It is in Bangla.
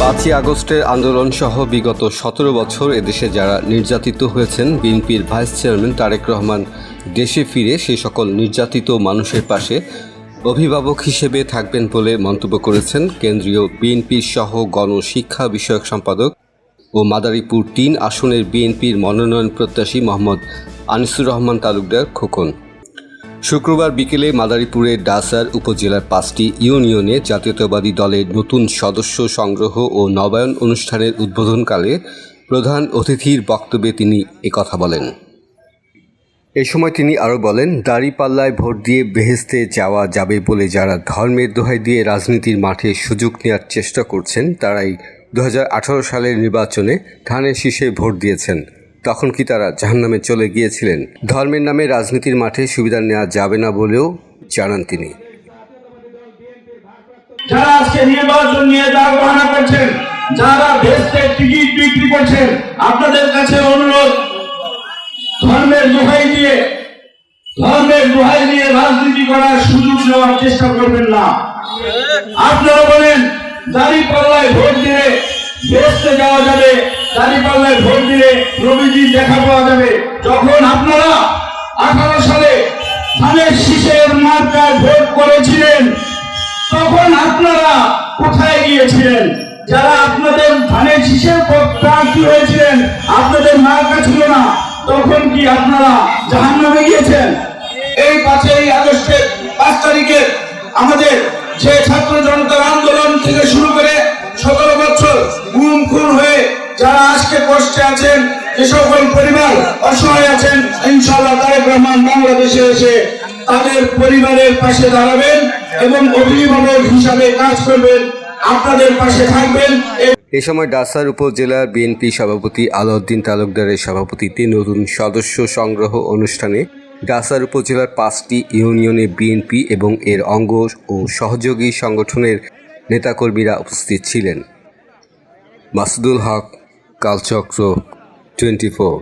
পাঁচই আগস্টের আন্দোলন সহ বিগত সতেরো বছর এদেশে যারা নির্যাতিত হয়েছেন, বিএনপির ভাইস চেয়ারম্যান তারেক রহমান দেশে ফিরে সেই সকল নির্যাতিত মানুষের পাশে অভিভাবক হিসেবে থাকবেন বলে মন্তব্য করেছেন কেন্দ্রীয় বিএনপির সহ গণশিক্ষা বিষয়ক সম্পাদক ও মাদারীপুর তিন আসনের বিএনপির মনোনয়ন প্রত্যাশী মোহাম্মদ আনিসুর রহমান তালুকদার খোকন। শুক্রবার বিকেলে মাদারীপুরের ডাসার উপজেলার পাঁচটি ইউনিয়নে জাতীয়তাবাদী দলের নতুন সদস্য সংগ্রহ ও নবায়ন অনুষ্ঠানের উদ্বোধনকালে প্রধান অতিথির বক্তব্যে তিনি একথা বলেন। এ সময় তিনি আরও বলেন, দাড়িপাল্লায় ভোট দিয়ে বেহেস্তে যাওয়া যাবে বলে যারা ধর্মের দোহাই দিয়ে রাজনীতির মাঠে সুযোগ নেওয়ার চেষ্টা করছেন, তারাই দু হাজার আঠারো সালের নির্বাচনে ধানের শীষে ভোট দিয়েছেন। তখন কি তারা জাহান্নামে চলে গিয়েছিলেন? ধর্মের নামে রাজনীতির মাঠে সুবিধা নেওয়া যাবে না বলেও জানান তিনি। যারা আজকে নির্বাচন নিয়ে বাহানা করছেন, যারা ভেস্টের টিকিট বিক্রি করছেন, আপনাদের কাছে অনুরোধ, ধর্মের দোহাই দিয়ে ধর্মের দোহাই দিয়ে রাজনীতি করার সুযোগ নেওয়ার চেষ্টা করবেন না। আপনারা বলেন দাড়ি পাল্লায় ভোট দিলে ভেস্টে যাওয়া যাবে দাড়ি ভোট দিলে রবিজির দেখা পাওয়া যাবে। যখন আপনারা আঠারো সালে ধানের শীষের মার্কায় ভোট করেছিলেন, তখন আপনারা কোথায় গিয়েছিলেন? যারা আপনাদের ধানের শীষের প্রার্থী হয়েছিলেন, আপনাদের মার্কা ছিল না। তখন কি আপনারা জাহান নামে গিয়েছেন? এই পাঁচই আগস্টের পাঁচ তারিখে আমাদের যে ছাত্র জনতার যারা আজকে কষ্টে আছেন, যে সকল পরিবার অসহায় আছেন, ইনশাআল্লাহ তারেক রহমান বাংলাদেশে এসে তাদের পরিবারের পাশে দাঁড়াবেন এবং অভিভাবক হিসাবে কাজ করবেন, আপনাদের পাশে থাকবেন। এ সময় ডাসার উপজেলার বিএনপি সভাপতি আলাউদ্দিন তালুকদারের সভাপতিত্বে নতুন সদস্য সংগ্রহ অনুষ্ঠানে ডাসার উপজেলার পাঁচটি ইউনিয়নে বিএনপি এবং এর অঙ্গ ও সহযোগী সংগঠনের নেতাকর্মীরা উপস্থিত ছিলেন। মাসুদুল হক কালচক্র টোয়েন্টি ফোর